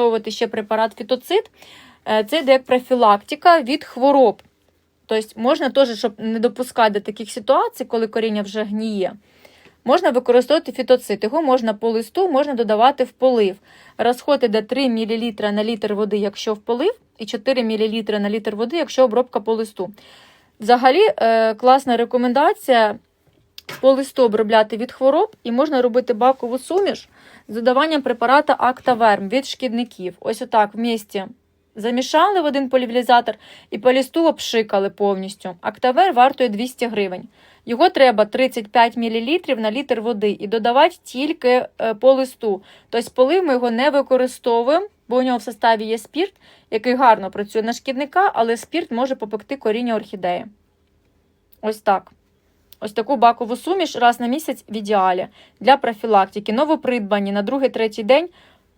використовувати ще препарат фітоцид. Е, Це йде як профілактика від хвороб. Тобто можна теж, щоб не допускати до таких ситуацій, коли коріння вже гніє. Можна використовувати фітоцид. Його можна по листу, можна додавати в полив. Розход іде 3 мл на літр води, якщо в полив, і 4 мл на літр води, якщо обробка по листу. Взагалі, е, класна рекомендація по листу обробляти від хвороб, і можна робити бакову суміш з додаванням препарата Актаверм від шкідників. Ось отак в місті замішали в один полівілізатор і по листу обшикали повністю. Актавер вартує 200 гривень. Його треба 35 мл на літр води і додавати тільки е, по листу. Тобто полив ми його не використовуємо, бо у нього в составі є спірт, який гарно працює на шкідника, але спірт може попекти коріння орхідеї. Ось так. Ось таку бакову суміш раз на місяць в ідеалі для профілактики. Новопридбані на другий-третій день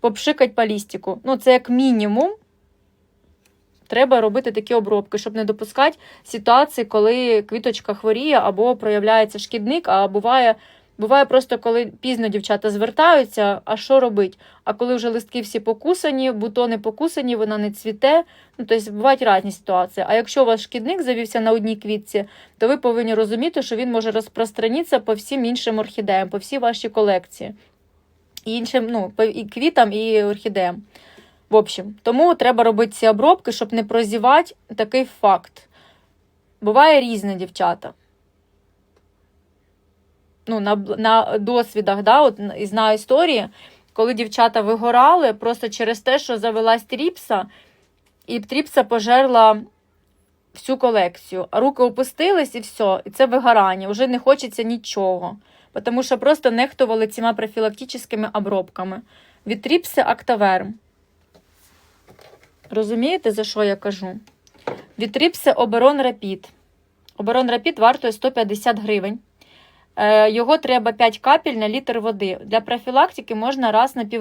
попшикать по лістику. Ну, це як мінімум. Треба робити такі обробки, щоб не допускати ситуації, коли квіточка хворіє або проявляється шкідник, а буває, буває просто, коли пізно дівчата звертаються, а що робить? А коли вже листки всі покусані, бутони покусані, вона не цвіте. Ну, тобто бувають різні ситуації. А якщо у вас шкідник завівся на одній квітці, то ви повинні розуміти, що він може розпространитися по всім іншим орхідеям, по всій вашій колекції. І іншим, ну, і квітам, і орхідеям. В общем, тому треба робити ці обробки, щоб не прозівати такий факт. Буває різне, дівчата. Ну, на, на досвідах, да, от, і знаю історії, коли дівчата вигорали просто через те, що завелась тріпса, і тріпса пожерла всю колекцію. А руки опустились і все, і це вигорання. Вже не хочеться нічого. Тому що просто нехтували цими профілактичними обробками. Від тріпси актаверм. Розумієте, за що я кажу? Від тріпси Оберон Рапід. Оберон Рапід вартує 150 гривень. Е, Його треба 5 капель на літр води. Для профілактики можна раз на пів